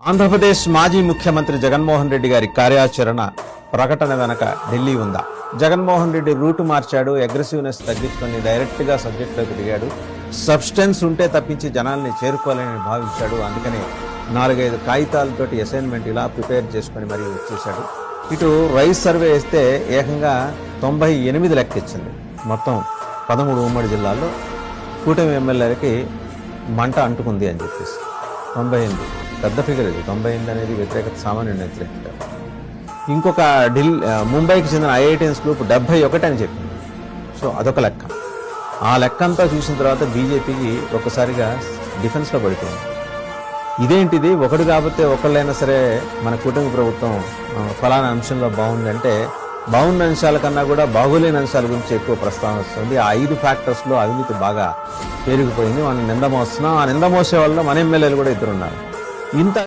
ఆంధ్రప్రదేశ్ మాజీ ముఖ్యమంత్రి జగన్మోహన్ రెడ్డి గారి కార్యాచరణ ప్రకటన వెనక ఢిల్లీ ఉందా? జగన్మోహన్ రెడ్డి రూటు మార్చాడు అగ్రెసివ్నెస్ తగ్గించుకొని డైరెక్ట్గా సబ్జెక్ట్లోకి దిగాడు. సబ్స్టెన్స్ ఉంటే తప్పించి జనాల్ని చేరుకోవాలని భావించాడు. అందుకనే నాలుగైదు కాగితాలతోటి అసైన్మెంట్ ఇలా ప్రిపేర్ చేసుకొని మరీ వచ్చేసాడు ఇటు రైస్ సర్వే వేస్తే ఏకంగా తొంభై ఎనిమిది లెక్కిచ్చింది మొత్తం పదమూడు ఉమ్మడి జిల్లాల్లో కూటమి ఎమ్మెల్యేలకి మంట అంటుకుంది అని చెప్పేసి. తొంభై ఎనిమిది. పెద్ద ఫిగర్ ఇది. తొంభై ఎనిమిది అనేది వ్యతిరేకత సామాన్యుడు వ్యతిరేకత ఇంకొక ఢిల్లీ ముంబైకి చెందిన ఐఐటిఎన్స్ గ్రూప్ డెబ్బై ఒకటి అని చెప్పింది. సో అదొక లెక్క. ఆ లెక్క అంతా చూసిన తర్వాత బీజేపీకి ఒక్కసారిగా డిఫెన్స్లో పడిపోయింది. ఇదేంటిది? ఒకడు కాకపోతే ఒకళ్ళైనా సరే మన కూటమి ప్రభుత్వం ఫలానా అంశంలో బాగుందంటే బాగున్న అంశాల కన్నా కూడా బాగోలేని అంశాల గురించి ఎక్కువ ప్రస్తావన వస్తుంది. ఆ ఐదు ఫ్యాక్టర్స్లో అవినీతి బాగా పెరిగిపోయింది మనం నింద మోస్తున్నాం. ఆ నింద మోసే వాళ్ళు మన ఎమ్మెల్యేలు కూడా ఇద్దరున్నారు. ఇంత